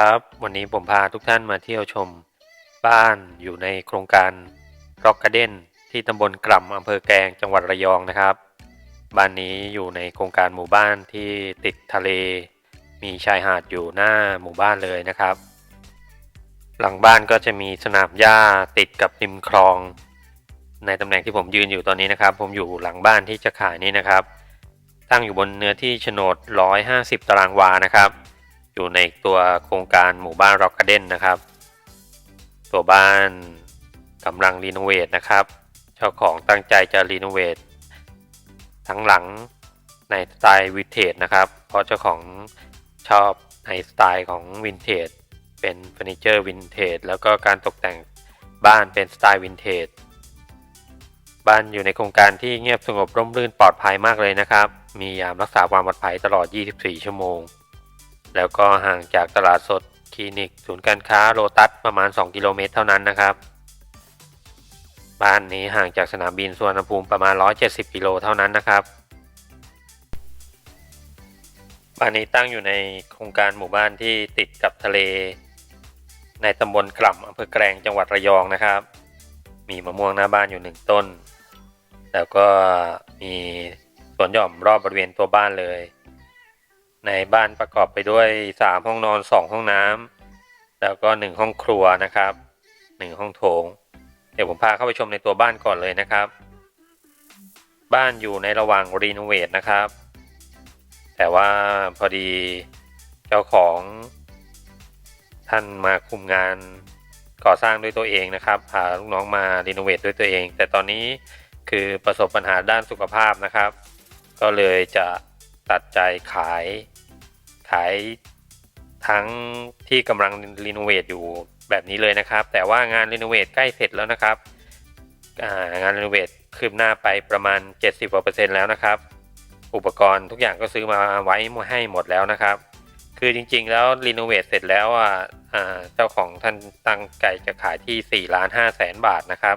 วัสดีครับ วันนี้ผมพาทุกท่านมาเที่ยวชม บ้านอยู่ในโครงการร็อกก a เด้นที่ตำบลกล่ำอำเภอแกลงจังหวัดระยองนะครับ บ้านนี้อยู่ในโครงการหมู่บ้านที่ติดทะเล มีชายหาดอยู่หน้าหมู่บ้านเลยนะครับ หลังบ้านก็จะมีสนามหญ้าติดกับริมคลอง ในตำแหน่งที่ผมยืนอยู่ตอนนี้นะครับ ผมอยู่หลังบ้านที่จะขายนี่นะครับ ตั้งอยู่บนเนื้อที่โฉนด 150 ตารางวานะครับ อยู่ในตัวโครงการหมู่บ้านร็อกก a เด้นนะครับ ตัวบ้านกำลังรีโนเวทนะครับ เจ้าของตั้งใจจะรีโนเวททั้งหลังในสไตล์วินเทจนะครับ เพราะเจ้าของชอบในสไตล์ของวินเทจเป็นเฟอร์นิเจอร์วินเทจแล้วก็การตกแต่งบ้านเป็นสไตล์วินเทจบ้านอยู่ในโครงการที่เงียบสงบร่มรื่นปลอดภัยมากเลยนะครับ มียามรักษาความปลอดภัยตลอด 24 ชั่วโมง แล้วก็ห่างจากตลาดสดคลินิก ศูนย์การค้าโลตัสประมาณ 2 กิโลเมตรเท่านั้นนะครับ บ้านนี้ห่างจากสนามบินสุวรรณภูมิประมาณ 170 กิโลเท่านั้นนะครับ บ้านนี้ตั้งอยู่ในโครงการหมู่บ้านที่ติดกับทะเล ในตำบลกล่ำอำเภอแกลงจังหวัดระยองนะครับ มีมะม่วงหน้าบ้านอยู่หนึ่งต้น แล้วก็มีสวนหย่อมรอบบริเวณตัวบ้านเลย ในบ้านประกอบไปด้วย 3 ห้องนอน 2 ห้องน้ำแล้วก็ 1 ห้องครัวนะครับ 1 ห้องโถง เดี๋ยวผมพาเข้าไปชมในตัวบ้านก่อนเลยนะครับ บ้านอยู่ในระหว่างรีโนเวทนะครับ แต่ว่าพอดีเจ้าของท่านมาคุมงานก่อสร้างด้วยตัวเองนะครับพาลูกน้องมารีโนเวทด้วยตัวเอง แต่ตอนนี้คือประสบปัญหาด้านสุขภาพนะครับ ก็เลยจะตัดใจขาย ขายทั้งที่กำลังรีโนเวทอยู่แบบนี้เลยนะครับ แต่ว่างานรีโนเวทใกล้เสร็จแล้วนะครับางานรีโนเวทคืบหน้าไปประมาณ 70กว่าเปอร์เซ็นต์แล้วนะครับ อุปกรณ์ทุกอย่างก็ซื้อมาไว้ให้หมดแล้วนะครับ คือจริงๆแล้วรีโนเวทเสร็จแล้วอะอ่าเจ้าของท่านตั้งใจจะขายที่4ล้าน5แสนบาทนะครับ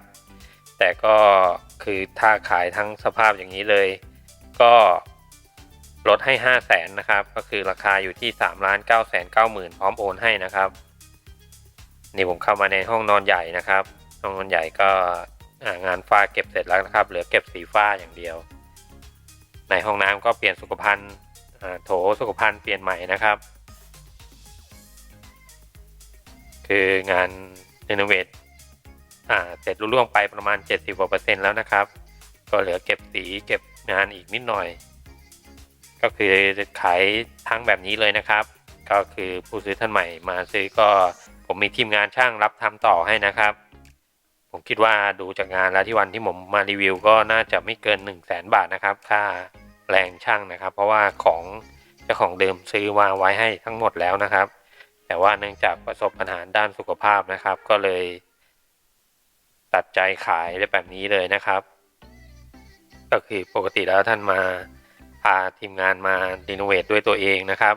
แต่ก็คือถ้าขายทั้งสภาพอย่างนี้เลย ก็ ลดให้ 5 0 0แสนนะครับ ก็คือราคาอยู่ที่3ล้าน9แสน9หมื่นพร้อมโอนให้นะครับ นี่ผมเข้ามาในห้องนอนใหญ่นะครับ ห้องนอนใหญ่ก็งานฝ้าเก็บเสร็จแล้วนะครับ เหลือเก็บสีฝ้าอย่างเดียว ในห้องน้ำก็เปลี่ยนสุขภัณฑ์โถสุขภัณฑ์เปลี่ยนใหม่นะครับ คืองานรีโนเวทเสร็จรุ่ล่วงไปประมาณ 70กว่าเปอร์เซ็นต์แล้วนะครับ ก็เหลือเก็บสีเก็บงานอีกนิดหน่อย ก็คือขายทั้งแบบนี้เลยนะครับ ก็คือผู้ซื้อท่านใหม่มาซื้อก็ผมมีทีมงานช่างรับทำต่อให้นะครับ ผมคิดว่าดูจากงานแล้วที่วันที่ผมมารีวิว ก็น่าจะไม่เกิน 1 0 0 0 0แบาทนะครับ ค่าแรงช่างนะครับ เพราะว่าของเจ้าของเดิมซื้อมางไว้ให้ทั้งหมดแล้วนะครับ แต่ว่าเนื่องจากประสบปัญหาด้านสุขภาพนะครับ ก็เลย ตัดใจขายแบบนี้เลยนะครับ ก็คือปกติแล้วท่านมา พาทีมงานมารีโนเวทด้วยตัวเองนะครับ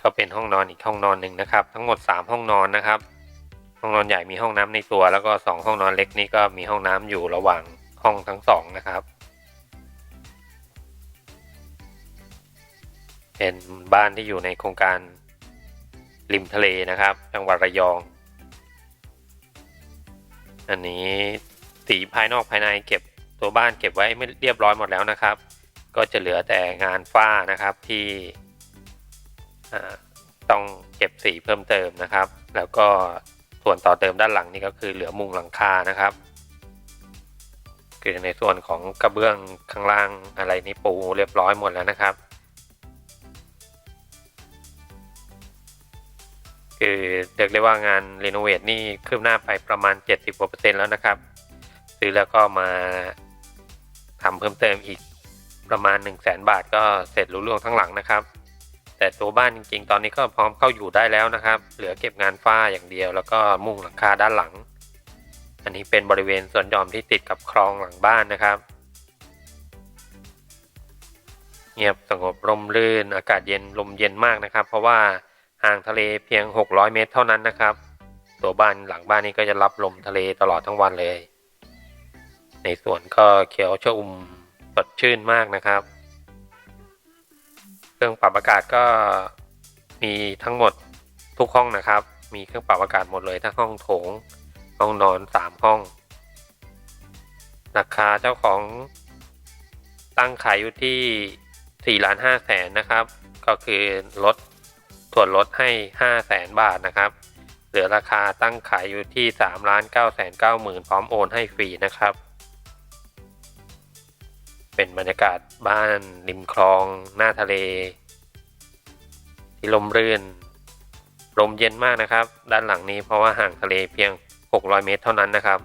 ก็เป็นห้องนอนอีกห้องนอนหนึ่งนะครับ ทั้งหมด 3 ห้องนอนนะครับ ห้องนอนใหญ่มีห้องน้ำในตัว แล้วก็ 2 ห้องนอนเล็กนี่ก็มีห้องน้ำอยู่ระหว่างห้องทั้งสองนะครับ เป็นบ้านที่อยู่ในโครงการริมทะเลนะครับ จังหวัดระยอง อันนี้สีภายนอกภายในเก็บ ตัวบ้านเก็บไว้ไม่เรียบร้อยหมดแล้วนะครับ ก็จะเหลือแต่งานฝ้านะครับที่ต้องเก็บสีเพิ่มเติมนะครับ แล้วก็ส่วนต่อเติมด้านหลังนี่ก็คือเหลือมุงหลังคานะครับคือในส่วนของกระเบื้องข้างล่างอะไรนี่ปูเรียบร้อยหมดแล้วนะครับ คือเรียกได้ว่างานรีโนเวทนี่คืบหน้าไปประมาณ 70กว่าเปอร์เซ็นต์แล้วนะครับ ซื้อแล้วก็มา ทำเพิ่มเติมอีกประมาณ 1 0 0 0 0แบาทก็เสร็จรุ่ล่วงทั้งหลังนะครับ แต่ตัวบ้านจริงๆ ตอนนี้ก็พร้อมเข้าอยู่ได้แล้วนะครับ เหลือเก็บงานฝ้าอย่างเดียว แล้วก็มุ่งหลังคาด้านหลัง อันนี้เป็นบริเวณส่วนหย่อมที่ติดกับคลองหลังบ้านนะครับ เงียบสงบร่มรื่นอากาศเย็นลมเย็นมากนะครับ เพราะว่าห่างทะเลเพียง 600 เมตรเท่านั้นนะครับ ตัวบ้านหลังบ้านนี้ก็จะรับลมทะเลตลอดทั้งวันเลย ในสวนก็เขียวชอุ่มสดชื่นมากนะครับ เครื่องปรับอากาศก็มีทั้งหมดทุกห้องนะครับ มีเครื่องปรับอากาศหมดเลยทั้งห้องโถง ห้องนอนสามห้อง ราคาเจ้าของตั้งขายอยู่ที่ 4 ล้าน5แสนนะครับ ก็คือลดส่วนลดให้ 5 แสนบาทนะครับ เหลือราคาตั้งขายอยู่ที่ 3 ล้าน9แสน9หมื่นพร้อมโอนให้ฟรีนะครับ เป็นบรรยากาศบ้านริมคลอง หน้าทะเล ที่ลมรื่นลมเย็นมากนะครับ ด้านหลังนี้เพราะว่าห่างทะเลเพียง 600 เมตรเท่านั้นนะครับ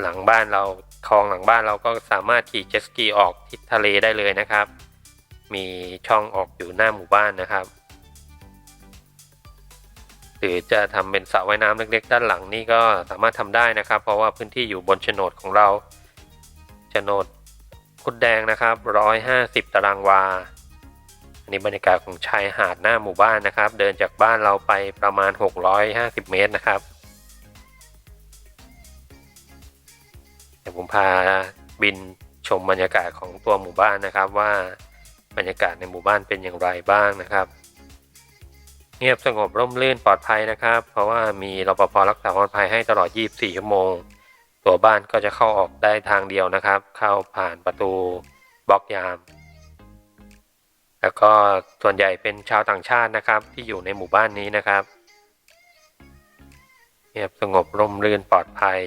หลังบ้านเราคลองหลังบ้านเราก็สามารถขี่เจ็ตสกีออกทิศทะเลได้เลยนะครับ มีช่องออกอยู่หน้าหมู่บ้านนะครับ หรือจะทำเป็นสระว่ายน้ำเล็กๆ ด้านหลังนี่ก็สามารถทำได้นะครับ เพราะว่าพื้นที่อยู่บนโฉนดของเรา โฉนดคุดแดงนะครับ 150 ตารางวา อันนี้บรรยากาศของชายหาดหน้าหมู่บ้านนะครับ เดินจากบ้านเราไปประมาณ 650 เมตรนะครับ เดี๋ยวผมพาบินชมบรรยากาศของตัวหมู่บ้านนะครับว่าบรรยากาศในหมู่บ้านเป็นอย่างไรบ้างนะครับ เงียบสงบร่มรื่นปลอดภัยนะครับ เพราะว่ามีรปภรักษาความปลอดภัยให้ตลอด 24 ชั่วโมง ตัวบ้านก็จะเข้าออกได้ทางเดียวนะครับ เข้าผ่านประตูบล็อกยาม แล้วก็ส่วนใหญ่เป็นชาวต่างชาตินะครับ ที่อยู่ในหมู่บ้านนี้นะครับเงียบสงบร่มรื่นปลอดภัย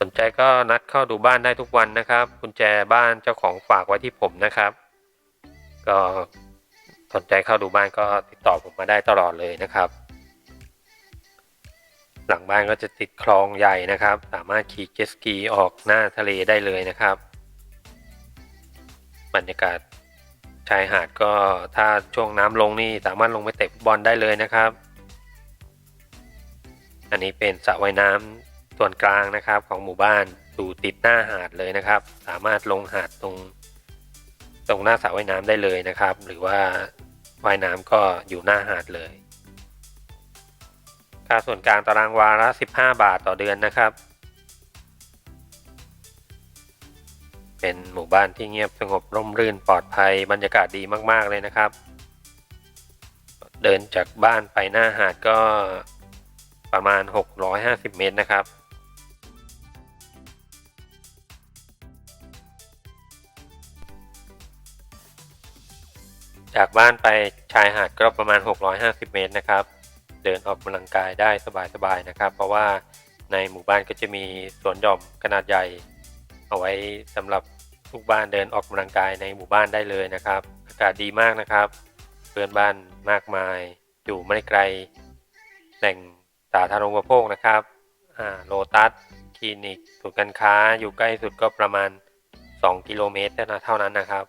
สนใจก็นัดเข้าดูบ้านได้ทุกวันนะครับกุญแจบ้านเจ้าของฝากไว้ที่ผมนะครับ ก็สนใจเข้าดูบ้านก็ติดต่อผมมาได้ตลอดเลยนะครับ หลังบ้านก็จะติดคลองใหญ่นะครับ สามารถขี่เจ็ตสกีออกหน้าทะเลได้เลยนะครับ บรรยากาศชายหาดก็ถ้าช่วงน้ำลงนี่สามารถลงไปเตะฟุตบอลได้เลยนะครับ อันนี้เป็นสระว่ายน้ำส่วนกลางนะครับของหมู่บ้านอยู่ติดหน้าหาดเลยนะครับ สามารถลงหาดตรง ตรงหน้าสระว่ายน้ำได้เลยนะครับ หรือว่าว่ายน้ำก็อยู่หน้าหาดเลย ค่าส่วนกลางตารางวาละ15 บาทต่อเดือนนะครับ เป็นหมู่บ้านที่เงียบสงบร่มรื่นปลอดภัยบรรยากาศดีมาก ๆ เลยนะครับ เดินจากบ้านไปหน้าหาดก็ประมาณ 650 เมตรนะครับจากบ้านไปชายหาดก็ประมาณ 650 เมตรนะครับ เดินออกกำลังกายได้สบายๆนะครับ เพราะว่าในหมู่บ้านก็จะมีสวนหย่อมขนาดใหญ่ เอาไว้สำหรับลูกบ้านเดินออกกำลังกายในหมู่บ้านได้เลยนะครับ อากาศดีมากนะครับ เพื่อนบ้านมากมาย อยู่ไม่ไกลแหล่งสาธารณูปโภคนะครับโลตัสคลินิกศูนย์การค้าอยู่ใกล้สุดก็ประมาณ 2 กิโลเมตรเท่านั้นนะครับ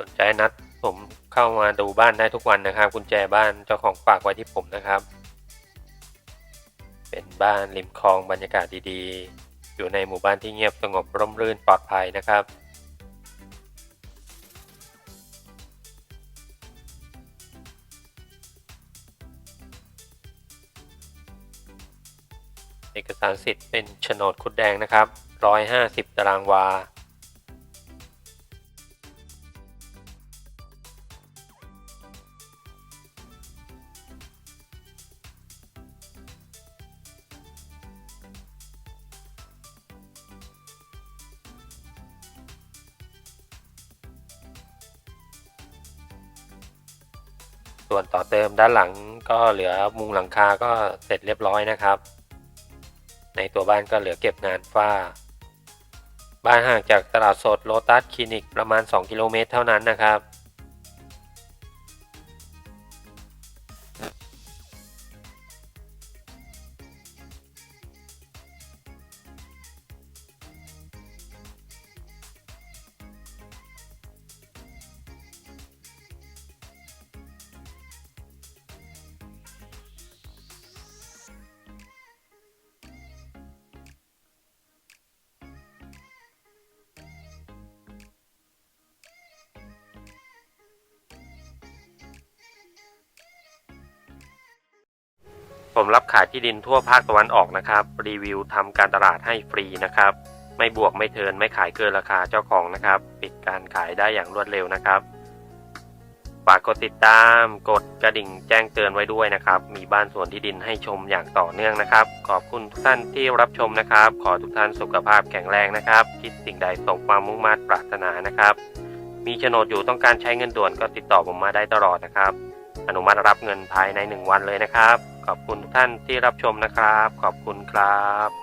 สนใจนัดผมเข้ามาดูบ้านได้ทุกวันนะครับกุญแจบ้านเจ้าของฝากไว้ที่ผมนะครับ เป็นบ้านริมคลองบรรยากาศดีๆ อยู่ในหมู่บ้านที่เงียบสงบร่มรื่นปลอดภัยนะครับเอกสารสิทธิ์เป็นโฉนดคุดแดงนะครับ 150 ตารางวา ส่วนต่อเติมด้านหลังก็เหลือมุงหลังคาก็เสร็จเรียบร้อยนะครับ ในตัวบ้านก็เหลือเก็บงานฝ้า บ้านห่างจากตลาดสดโลตัสคลินิกประมาณ 2 กิโลเมตรเท่านั้นนะครับ ผมรับขายที่ดินทั่วภาคตะวันออกนะครับ รีวิวทำการตลาดให้ฟรีนะครับ ไม่บวกไม่เทินไม่ขายเกินราคาเจ้าของนะครับ ปิดการขายได้อย่างรวดเร็วนะครับฝากกดติดตามกดกระดิ่งแจ้งเตือนไว้ด้วยนะครับ มีบ้านสวนที่ดินให้ชมอย่างต่อเนื่องนะครับ ขอบคุณทุกท่านที่รับชมนะครับ ขอทุกท่านสุขภาพแข็งแรงนะครับ คิดสิ่งใดสมความมุ่งมั่นปรารถนานะครับ มีโฉนดอยู่ต้องการใช้เงินด่วนก็ติดต่อผมมาได้ตลอดนะครับ อนุมัติรับเงินภายใน 1 วันเลยนะครับ ขอบคุณทุกท่านที่รับชมนะครับ ขอบคุณครับ